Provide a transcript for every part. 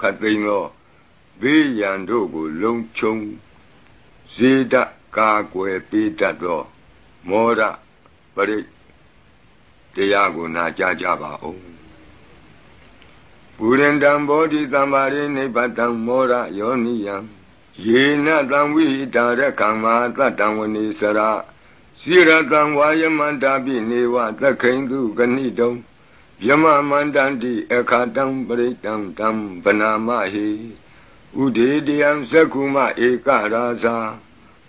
ခတ်သိမ်းသောဘေးရန်တို့ကိုလုံခြုံဇေဒကာကွယ်ပေးတတ်သောမောရပရိတရားကိုနာကြားကြပါဦးပုရိန္တံဘောဓိတံပါရိနိဗ္ဗတံမောရယောနိယံယေနတံဝိဟိတာရကံမာတတံဝနေစရာစိရတံဝါယမန္တာပိနေဝသက္ခိန်သူကဏိတုံ ယမမန္တန္တိအခါတံပရိတံတံဗနာမဟိဥဒေတယံသက္ကုမဧကရာဇာ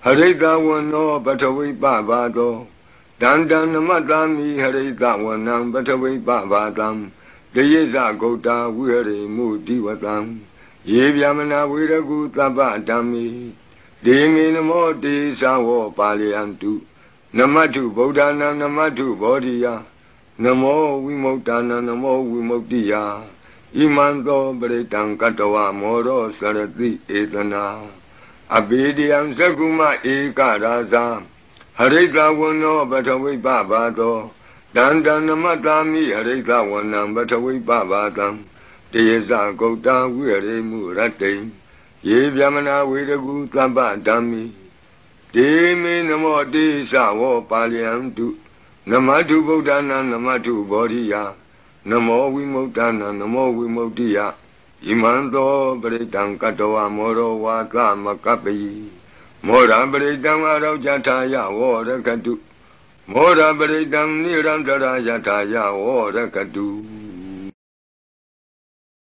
ဟရိတဝနောပထဝိပဘာတောတန္တံနမတ္တာမိဟရိတဝနံပထဝိပဘာတံတယေဇဂௌတာဝိဟရိမုတိဝတံယေဗျမနာဝေရကုသဗ္ဗဓမ္မိဒေမေနမောတေသဝောပါလယံတုနမတုဗုဒ္ဓနာနမတုဘောဓိယ နမောဝိမု ക്ത နာနမောဝိမု ക്തി ယဣမံသောပရိတံကတဝမောရောစရတိဧတနာအဘေဒယံသကုမဧကရာဇာဟရိတဝနောပထဝိပဘာသောတန္တနမတာမိဟရိတဝနံပထဝိပဘာတံတေဇဂௌတဝိရိမှုရတ္တိယေဗျမနာဝေရကုသဗ္ဗဓမ္မိဒေမေနမောတေသဝောပါလယံတု နမတုဗုဒ္ဓနာနမတုဘောဓိယနမောဝိမု ക്ത နာနမောဝိမု ക്തി ယဣမံသောပရိတံကတဝမောရောဝါသမကပ္ပိမောရပရိတံအရောကြထာယဝရကတုမောရပရိတံနိရန္တရာယထာယဝရကတု